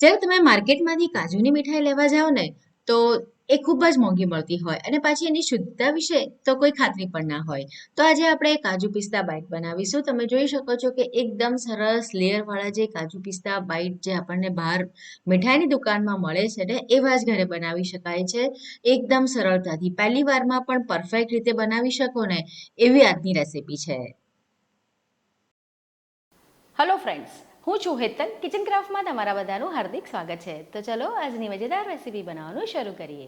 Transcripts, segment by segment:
જ્યારે તમે માર્કેટમાંથી કાજુની મીઠાઈ લેવા જાઓ ને, તો એ ખૂબ જ મોંઘી મળતી હોય અને પાછી એની શુદ્ધતા વિશે તો કોઈ ખાતરી પણ ના હોય. તો આજે આપણે કાજુ પિસ્તા બાઇટ બનાવીશું. તમે જોઈ શકો છો કે એકદમ સરસ લેયરવાળા જે કાજુ પિસ્તા બાઈટ જે આપણને બહાર મીઠાઈની દુકાનમાં મળે છે ને, એવા જ ઘરે બનાવી શકાય છે. એકદમ સરળતાથી. પહેલી વારમાં પણ પરફેક્ટ રીતે બનાવી શકો ને, એવી આજની રેસીપી છે. હેલો ફ્રેન્ડ્સ હું છું હેતલ કિચન ક્રાફ્ટમાં તમારા બધાનું હાર્દિક સ્વાગત છે. તો ચલો, આજની મજેદાર રેસીપી બનાવવાનું શરૂ કરીએ.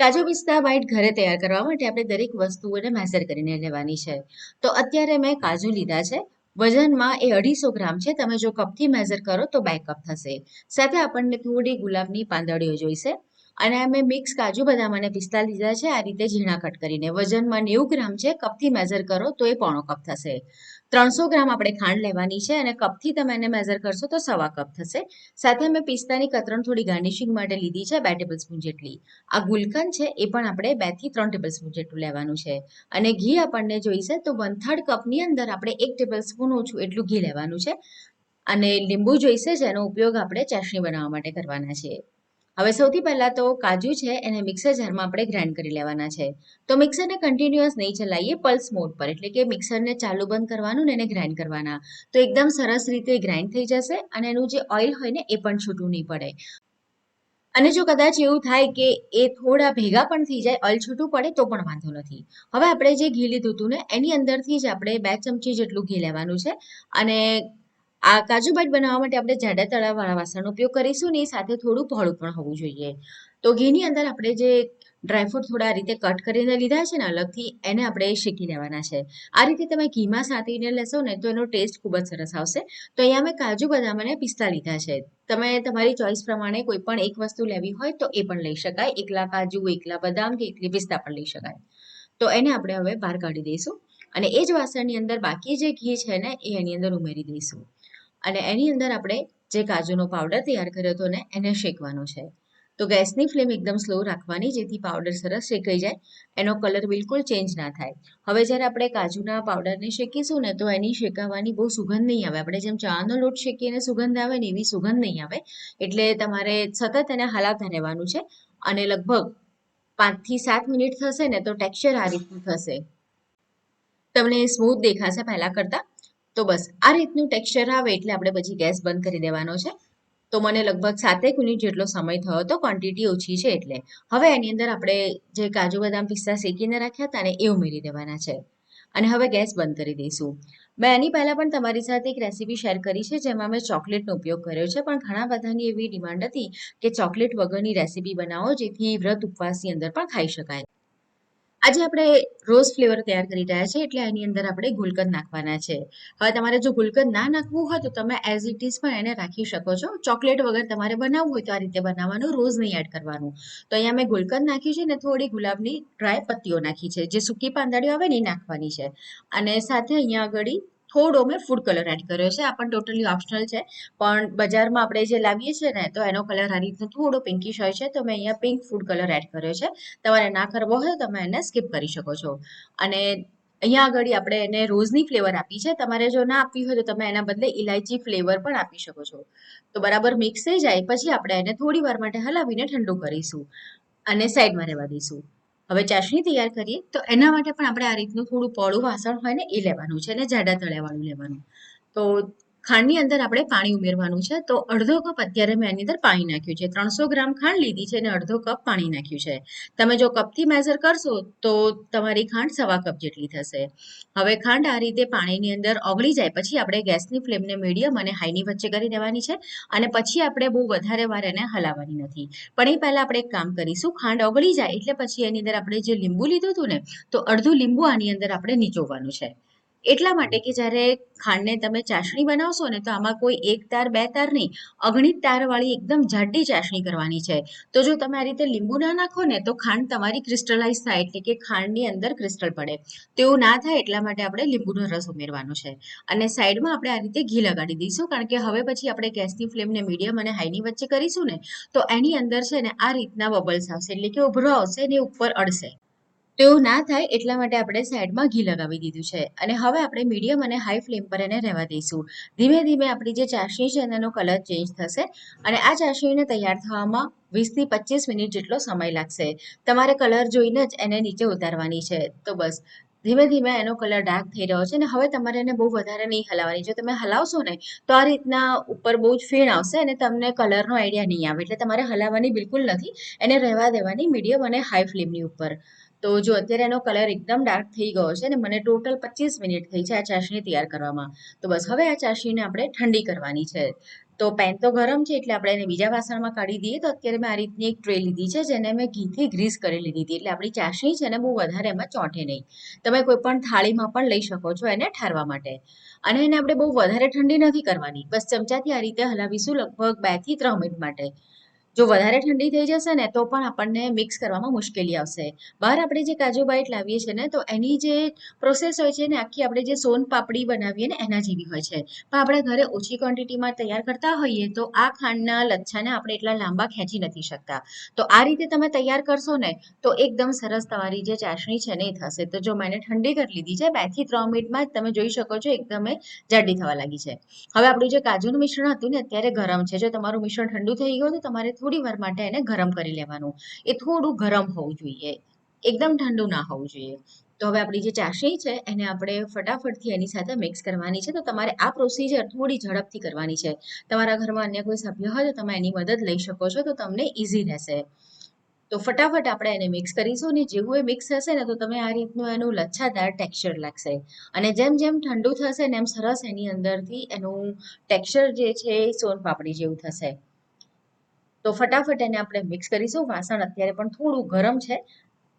કાજુ પિસ્તા વાઇટ ઘરે તૈયાર કરવા માટે આપણે દરેક વસ્તુઓને મેઝર કરીને લેવાની છે. તો અત્યારે મેં કાજુ લીધા છે. વજનમાં એ અઢીસો ગ્રામ છે. તમે જો કપથી મેઝર કરો તો બે કપ થશે. સાથે આપણને થોડી ગુલાબની પાંદડીઓ જોઈશે. અને અમે મિક્સ કાજુ બદામ અને પિસ્તા લીધા છે. આ રીતે ઝીણા કટ કરીને. વજનમાં નેવું ગ્રામ છે. કપથી મેઝર કરો તો એ પોણો કપ થશે. ત્રણસો ગ્રામ આપણે ખાંડ લેવાની છે અને કપથી તમે એને મેઝર કરશો તો સવા કપ થશે. સાથે મેં પિસ્તાની કતરણ થોડી ગાર્નિશિંગ માટે લીધી છે, બે ટેબલ સ્પૂન જેટલી. આ ગુલકંદ છે એ પણ આપણે બેથી ત્રણ ટેબલ સ્પૂન જેટલું લેવાનું છે. અને ઘી આપણને જોઈશે તો વન થર્ડ કપની અંદર આપણે એક ટેબલ સ્પૂન ઓછું એટલું ઘી લેવાનું છે. અને લીંબુ જોઈશે જેનો ઉપયોગ આપણે ચાસણી બનાવવા માટે કરવાના છે હવે સૌથી પહેલા તો કાજુ છે, એને મિક્સર જારમાં આપણે ગ્રાઇન્ડ કરી લેવાના છે. તો મિક્સરને કન્ટિન્યુઅસ નહીં ચલાવીએ પલ્સ મોડ પર. એટલે કે મિક્સરને ચાલુ બંધ કરવાનું ને એને ગ્રાઇન્ડ કરવાના. તો એકદમ સરસ રીતે ગ્રાઇન્ડ થઈ જશે અને એનું જે ઓઇલ હોય ને, એ પણ છૂટું નહીં પડે. અને જો કદાચ એવું થાય કે એ થોડા ભેગા પણ થઈ જાય ઓઇલ છૂટું પડે, તો પણ વાંધો નથી. હવે આપણે જે ઘી લીધું હતું ને, એની અંદરથી જ આપણે બે ચમચી જેટલું ઘી લેવાનું છે. અને આ કાજુ બાટ બનાવવા માટે આપણે જાડા તળાવાળા વાસણનો ઉપયોગ કરીશું એ સાથે થોડું પહોળું પણ હોવું જોઈએ. તો ઘીની અંદર આપણે જે ડ્રાયફ્રૂટ થોડા રીતે કટ કરીને લીધા છે ને અલગથી એને આપણે શેકી લેવાના છે. આ રીતે તમે ઘીમાં સાંતીને લેશો ને તો એનો ટેસ્ટ ખૂબ જ સરસ આવશે. તો અહીંયા મેં કાજુ બદામ અને પિસ્તા લીધા છે. તમે તમારી ચોઈસ પ્રમાણે કોઈ પણ એક વસ્તુ લેવી હોય તો એ પણ લઈ શકાય. એકલા કાજુ, એકલા બદામ કે એકલી પિસ્તા પણ લઈ શકાય. તો એને આપણે હવે બહાર કાઢી દઈશું અને એ જ વાસણની અંદર બાકી જે ઘી છે ને એ એની અંદર ઉમેરી દઈશું. અને એની અંદર આપણે જે કાજુનો પાવડર તૈયાર કર્યો હતો ને, એને શેકવાનો છે. તો ગેસની ફ્લેમ એકદમ સ્લો રાખવાની, જેથી પાવડર સરસ શેકાઈ જાય. એનો કલર બિલકુલ ચેન્જ ના થાય. હવે જ્યારે આપણે કાજુના પાવડરને શેકીશું ને, તો એની શેકાવાની બહુ સુગંધ નહીં આવે. આપણે જેમ ચાનો લોટ શેકીને સુગંધ આવે ને, એવી સુગંધ નહીં આવે. એટલે તમારે સતત એને હલાવતા રહેવાનું છે. અને લગભગ પાંચથી સાત મિનિટ થશે ને, તો ટેક્સચર આ રીતનું થશે. તમને સ્મૂથ દેખાશે પહેલાં કરતાં. તો બસ, આ રીતનું ટેક્સચર આવે એટલે આપણે પછી ગેસ બંધ કરી દેવાનો છે. તો મને લગભગ સાતેક મિનિટ જેટલો સમય થયો હતો ક્વોન્ટિટી ઓછી છે એટલે. હવે એની અંદર આપણે જે કાજુ બદામ પિસ્તા શેકીને રાખ્યા હતા ને, એ ઉમેરી દેવાના છે. અને હવે ગેસ બંધ કરી દઈશું. મેં એની પહેલાં પણ તમારી સાથે એક રેસીપી શેર કરી છે, જેમાં મેં ચોકલેટનો ઉપયોગ કર્યો છે. પણ ઘણા બધાની એવી ડિમાન્ડ હતી કે ચોકલેટ વગરની રેસીપી બનાવો, જેથી વ્રત ઉપવાસની અંદર પણ ખાઈ શકાય. આજે આપણે રોઝ ફ્લેવર તૈયાર કરી રહ્યા છે એટલે એની અંદર આપણે ગુલકંદ નાખવાના છે. હવે તમારે જો ગુલકંદ ના નાખવું હોય તો તમે એઝ ઇટ ઇઝ પણ એને રાખી શકો છો. ચોકલેટ વગર તમારે બનાવવું હોય તો આ રીતે બનાવવાનું, રોઝ નહીં એડ કરવાનું. તો અહીંયા મેં ગુલકંદ નાખ્યું છે ને થોડી ગુલાબની ડ્રાય પત્તીઓ નાખી છે. જે સૂકી પાંદડીઓ આવે ને એ નાખવાની છે. અને સાથે અહીંયા આગળ થોડો મેં ફૂડ કલર એડ કર્યો છે. આ પણ ટોટલી ઓપ્શનલ છે. પણ બજારમાં આપણે જે લાવીએ છીએ ને, તો એનો કલર આ રીતનો થોડો પિંકિશ હોય છે. તો મેં અહીંયા પિંક ફૂડ કલર એડ કર્યો છે. તમારે ના કરવો હોય તો તમે એને સ્કીપ કરી શકો છો. અને અહીંયા આગળ આપણે એને રોઝની ફ્લેવર આપી છે. તમારે જો ના આપવી હોય તો તમે એના બદલે ઇલાયચી ફ્લેવર પણ આપી શકો છો. તો બરાબર મિક્સ થઈ જાય. પછી આપણે એને થોડી વાર માટે હલાવીને ઠંડુ કરીશું. અને સાઈડમાં રહેવા દઈશું. હવે ચાસણી તૈયાર કરીએ, તો એના માટે પણ આપણે આ રીતનું થોડું પોળું વાસણ હોય ને એ લેવાનું છે અને જાડા તળિયાવાળું લેવાનું. તો ખાંડની અંદર આપણે પાણી ઉમેરવાનું છે. તો અડધો કપ અત્યારે મેં એની અંદર પાણી નાખ્યું છે. ત્રણસો ગ્રામ ખાંડ લીધી છે અને અડધો કપ પાણી નાખ્યું છે. તમે જો કપથી મેઝર કરશો તો તમારી ખાંડ સવા કપ જેટલી થશે. હવે ખાંડ આ રીતે પાણીની અંદર ઓગળી જાય. પછી આપણે ગેસની ફ્લેમને મીડિયમ અને હાઈની વચ્ચે કરી દેવાની છે અને પછી આપણે બહુ વધારે વાર એને હલાવવાની નથી. પણ એ પહેલાં આપણે એક કામ કરીશું. ખાંડ ઓગળી જાય એટલે પછી એની અંદર આપણે જે લીંબુ લીધું હતું ને, તો અડધું લીંબુ આની અંદર આપણે નીચોવાનું છે. એટલા માટે કે જ્યારે ખાંડને તમે ચાસણી બનાવશો ને તો આમાં કોઈ એક તાર, બે તાર નહીં, અગણિત તારવાળી એકદમ જાડી ચાસણી કરવાની છે. તો જો તમે આ રીતે લીંબુ ના નાખો ને તો ખાંડ તમારી ક્રિસ્ટલાઇઝ થાય, એટલે કે ખાંડની અંદર ક્રિસ્ટલ પડે. તેવું ના થાય એટલા માટે આપણે લીંબુનો રસ ઉમેરવાનો છે. અને સાઈડમાં આપણે આ રીતે ઘી લગાડી દઈશું, કારણ કે હવે પછી આપણે ગેસની ફ્લેમને મીડિયમ અને હાઈની વચ્ચે કરીશું ને, તો એની અંદર છે ને આ રીતના બબલ્સ આવશે, એટલે કે ઉભરો આવશે ને ઉપર અડશે. તો એવું ના થાય એટલા માટે આપણે સાઈડમાં ઘી લગાવી દીધું છે. અને હવે આપણે મીડિયમ અને હાઈ ફ્લેમ પર એને રહેવા દઈશું. ધીમે ધીમે આપણી જે ચાસણી છે એનો કલર ચેન્જ થશે. અને આ ચાસણીને તૈયાર થવામાં વીસથી પચીસ મિનિટ જેટલો સમય લાગશે. તમારે કલર જોઈને જ એને નીચે ઉતારવાની છે. તો બસ. ધીમે ધીમે એનો કલર ડાર્ક થઈ રહ્યો છે અને હવે તમારે એને બહુ વધારે નહીં હલાવવાની. જો તમે હલાવશો ને, તો આ રીતના ઉપર બહુ જ ફીણ આવશે અને તમને કલરનો આઈડિયા નહીં આવે. એટલે તમારે હલાવવાની બિલકુલ નથી. એને રહેવા દેવાની મીડિયમ અને હાઈ ફ્લેમની ઉપર. તો જો અત્યારે એનો કલર એકદમ ડાર્ક થઈ ગયો છે અને મને ટોટલ પચીસ મિનિટ થઈ છે આ ચાસણી તૈયાર કરવામાં. તો બસ હવે આ ચાસણીને આપણે ઠંડી કરવાની છે. તો પેન તો ગરમ છે એટલે આપણે એને બીજા વાસણમાં કાઢી દઈએ. તો અત્યારે મેં આ રીતની એક ટ્રે લીધી છે જેને મેં ઘીથી ગ્રીસ કરી લીધી હતી. એટલે આપણી ચાસણી છે ને બહુ વધારે એમાં ચોંટે નહીં. તમે કોઈ પણ થાળીમાં પણ લઈ શકો છો એને ઠારવા માટે. અને એને આપણે બહુ વધારે ઠંડી નથી કરવાની. બસ ચમચાથી આ રીતે હલાવીશું લગભગ બેથી ત્રણ મિનિટ માટે. જો વધારે ઠંડી થઈ જશે ને, તો પણ આપણને મિક્સ કરવામાં મુશ્કેલી આવશે. બહાર આપણે જે કાજુ બાઈટ લાવીએ છીએ ને, તો એની જે પ્રોસેસ હોય છે ને, આખી આપણે જે સોન પાપડી બનાવીએ ને, એના જેવી હોય છે. પણ આપણે ઘરે ઓછી ક્વોન્ટિટીમાં તૈયાર કરતા હોઈએ, તો આ ખાંડના લચ્છાને આપણે એટલા લાંબા ખેંચી નથી શકતા. તો આ રીતે તમે તૈયાર કરશો ને, તો એકદમ સરસ તમારી જે ચાસણી છે ને, એ થશે. તો જો મેં ઠંડી કરી લીધી છે બેથી ત્રણ મિનિટમાં તમે જોઈ શકો છો, એકદમ જાડી થવા લાગી છે. હવે આપણું જે કાજુનું મિશ્રણ હતું ને, અત્યારે ગરમ છે. જો તમારું મિશ્રણ ઠંડુ થઈ ગયું તો તમારે થોડી વાર માટે એને ગરમ કરી લેવાનું. એ થોડું ગરમ હોવું જોઈએ. એકદમ ઠંડુ ના હોવું જોઈએ. તો હવે આપણી જે ચાસણી છે, એને આપણે ફટાફટથી એની સાથે મિક્સ કરવાની છે. તો તમારે આ પ્રોસીજર થોડી ઝડપથી કરવાની છે. તમારા ઘરમાં અન્ય કોઈ સભ્ય હોય તો તમે એની મદદ લઈ શકો છો. તો તમને ઇઝી રહેશે. તો ફટાફટ આપણે એને મિક્સ કરીશું અને જેવું એ મિક્સ થશે ને તો તમે આ રીતનું એનું લચ્છાદાર ટેક્સચર લાગશે. અને જેમ જેમ ઠંડુ થશે ને એમ સરસ એની અંદરથી એનું ટેક્સચર જે છે એ સોન પાપડી જેવું થશે. તો ફટાફટ એને આપણે મિક્સ કરીશું. વાસણ અત્યારે પણ થોડું ગરમ છે.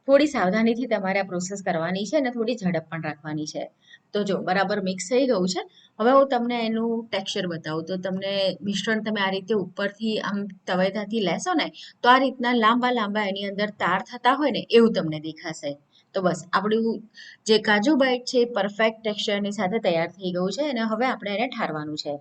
થોડી સાવધાનીથી તમારે આ પ્રોસેસ કરવાની છે અને થોડી ઝડપ પણ રાખવાની છે. તો જો, બરાબર મિક્સ થઈ ગયું છે. હવે હું તમને એનું ટેક્સચર બતાવું. તો તમને મિશ્રણ તમે આ રીતે ઉપરથી આમ તવેતાથી લેશો ને, તો આ રીતના લાંબા લાંબા એની અંદર તાર થતા હોય ને, એવું તમને દેખાશે. તો બસ, આપણું જે કાજુ બાઈટ છે એ પરફેક્ટ ટેક્સચરની સાથે તૈયાર થઈ ગયું છે અને હવે આપણે એને ઠારવાનું છે.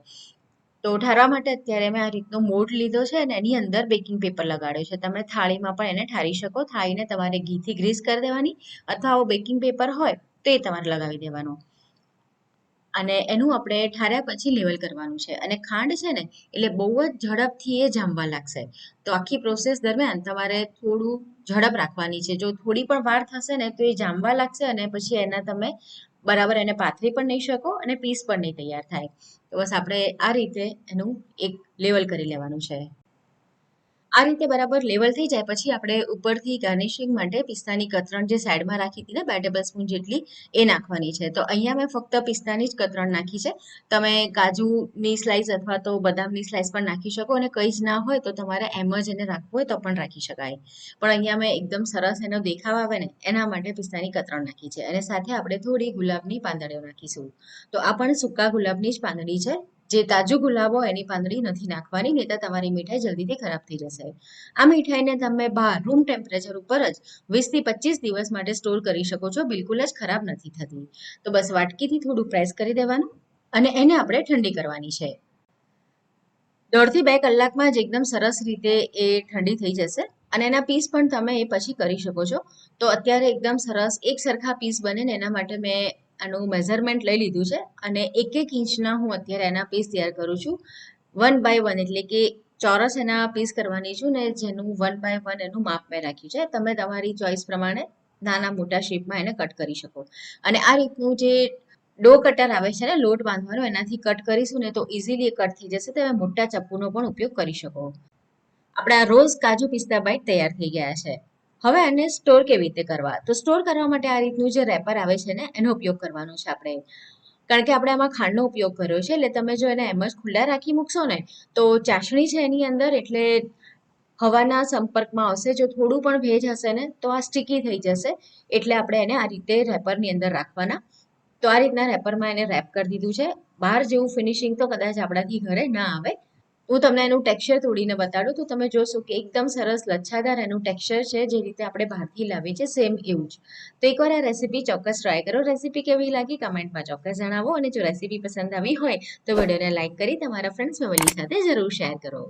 તો ઠારવા માટે અત્યારે મેં આ રીતનો મોડ લીધો છે અને એની અંદર બેકિંગ પેપર લગાડ્યો છે. તમે થાળીમાં પણ એને ઠારી શકો. થાળીને તમારે ઘીથી ગ્રીસ કરી દેવાની અથવા આવો બેકિંગ પેપર હોય તો એ તમારે લગાવી દેવાનું. અને એનું આપણે ઠાર્યા પછી લેવલ કરવાનું છે. અને ખાંડ છે ને, એટલે બહુ જ ઝડપથી એ જામવા લાગશે. તો આખી પ્રોસેસ દરમિયાન તમારે થોડું ઝડપ રાખવાની છે. જો થોડી પણ વાર થશે ને તો એ જામવા લાગશે અને પછી એના તમે બરાબર એને પાથરી પણ નહીં શકો અને પીસ પણ નહીં તૈયાર થાય. તો બસ આપણે આ રીતે એનું એક લેવલ કરી લેવાનું છે. આ રીતે બરાબર લેવલ થઈ જાય પછી આપણે ઉપરથી ગાર્નિશિંગ માટે પિસ્તાની કતરણ જે સાઈડમાં રાખી હતી ને બે ટેબલ સ્પૂન જેટલી, એ નાખવાની છે. તો અહીંયા મેં ફક્ત પિસ્તાની જ કતરણ નાખી છે. તમે કાજુની સ્લાઇસ અથવા તો બદામની સ્લાઇસ પણ નાખી શકો અને કંઈ જ ના હોય તો તમારે એમ જ એને રાખવું હોય તો પણ રાખી શકાય. પણ અહીંયા મેં એકદમ સરસ એનો દેખાવ આવે ને, એના માટે પિસ્તાની કતરણ નાખી છે. અને સાથે આપણે થોડી ગુલાબની પાંદડીઓ નાખીશું. તો આ પણ સૂકા ગુલાબની જ પાંદડી છે. જે તાજો ગુલાબ હોય એની પાંદડી નથી નાખવાની નહીં તમારી મીઠાઈ જલ્દીથી ખરાબ થઈ જશે. આ મીઠાઈને તમે બહાર રૂમ ટેમ્પરેચર ઉપર જ વીસથી પચીસ દિવસ માટે સ્ટોર કરી શકો છો, બિલકુલ જ ખરાબ નથી થતી. તો બસ વાટકીથી થોડું પ્રેસ કરી દેવાનું અને એને આપણે ઠંડી કરવાની છે. દોઢથી બે કલાકમાં જ એકદમ સરસ રીતે એ ઠંડી થઈ જશે અને એના પીસ પણ તમે એ પછી કરી શકો છો. તો અત્યારે એકદમ સરસ એક સરખા પીસ બને ને એના માટે મેં આનું મેઝરમેન્ટ લઈ લીધું છે અને એક એક ઇંચના હું અત્યારે એના પીસ તૈયાર કરું છું. વન બાય વન એટલે કે ચોરસ એના પીસ કરવાની છું ને જેનું વન બાય વન એનું માપ મેં રાખ્યું છે. તમે તમારી ચોઈસ પ્રમાણે નાના મોટા શેપમાં એને કટ કરી શકો. અને આ રીતનું જે ડો કટર આવે છે ને, લોટ બાંધવાનો, એનાથી કટ કરીશું ને તો ઇઝીલી કટ થઈ જશે. તમે મોટા ચપ્પુનો પણ ઉપયોગ કરી શકો. આપણા રોઝ કાજુ પિસ્તા બાઈટ તૈયાર થઈ ગયા છે. હવે એને સ્ટોર કેવી રીતે કરવા? તો સ્ટોર કરવા માટે આ રીતનું જે રેપર આવે છે ને, એનો ઉપયોગ કરવાનો છે આપણે. કારણ કે આપણે આમાં ખાંડનો ઉપયોગ કર્યો છે, એટલે તમે જો એને એમ જ ખુલ્લા રાખી મૂકશો ને, તો ચાસણી છે એની અંદર, એટલે હવાના સંપર્કમાં આવશે જો થોડું પણ ભેજ હશે ને, તો આ સ્ટીકી થઈ જશે. એટલે આપણે એને આ રીતે રેપરની અંદર રાખવાના. તો આ રીતના રેપરમાં એને રેપ કરી દીધું છે. બહાર જેવું ફિનિશિંગ તો કદાચ આપણાથી ઘરે ના આવે હું તમને એનું ટેક્સચર તોડીને બતાડું, તો તમે જોશો કે એકદમ સરસ લચ્છાદાર એનું ટેક્સચર છે, જે રીતે આપણે બહારથી લાવીએ છીએ સેમ એવું જ. તો એકવાર આ રેસીપી ચોક્કસ ટ્રાય કરો. રેસીપી કેવી લાગી કમેન્ટમાં ચોક્કસ જણાવો અને જો રેસીપી પસંદ આવી હોય તો વિડીયોને લાઇક કરી તમારા ફ્રેન્ડ્સ ફેમિલી સાથે જરૂર શેર કરો.